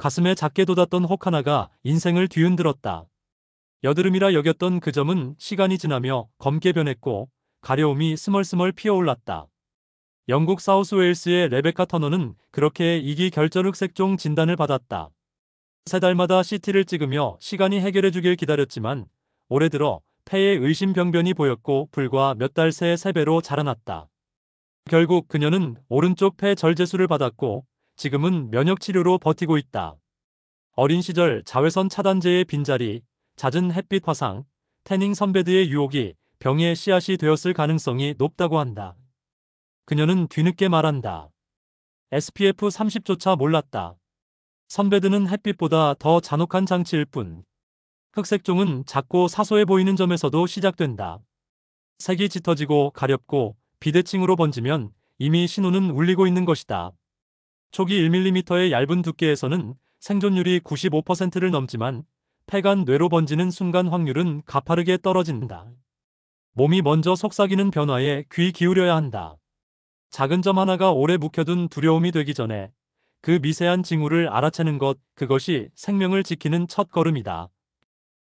가슴에 작게 돋았던 혹 하나가 인생을 뒤흔들었다. 여드름이라 여겼던 그 점은 시간이 지나며 검게 변했고 가려움이 스멀스멀 피어올랐다. 영국 사우스웨일스의 레베카 터너는 그렇게 이기 결절 흑색종 진단을 받았다. 세 달마다 CT를 찍으며 시간이 해결해주길 기다렸지만 올해 들어 폐에 의심병변이 보였고 불과 몇 달 새에 세 배로 자라났다. 결국 그녀는 오른쪽 폐 절제술을 받았고 지금은 면역치료로 버티고 있다. 어린 시절 자외선 차단제의 빈자리, 잦은 햇빛 화상, 태닝 선베드의 유혹이 병의 씨앗이 되었을 가능성이 높다고 한다. 그녀는 뒤늦게 말한다. SPF 30조차 몰랐다. 선베드는 햇빛보다 더 잔혹한 장치일 뿐. 흑색종은 작고 사소해 보이는 점에서도 시작된다. 색이 짙어지고 가렵고 비대칭으로 번지면 이미 신호는 울리고 있는 것이다. 초기 1mm의 얇은 두께에서는 생존율이 95%를 넘지만 폐간 뇌로 번지는 순간 확률은 가파르게 떨어진다. 몸이 먼저 속삭이는 변화에 귀 기울여야 한다. 작은 점 하나가 오래 묵혀둔 두려움이 되기 전에 그 미세한 징후를 알아채는 것, 그것이 생명을 지키는 첫 걸음이다.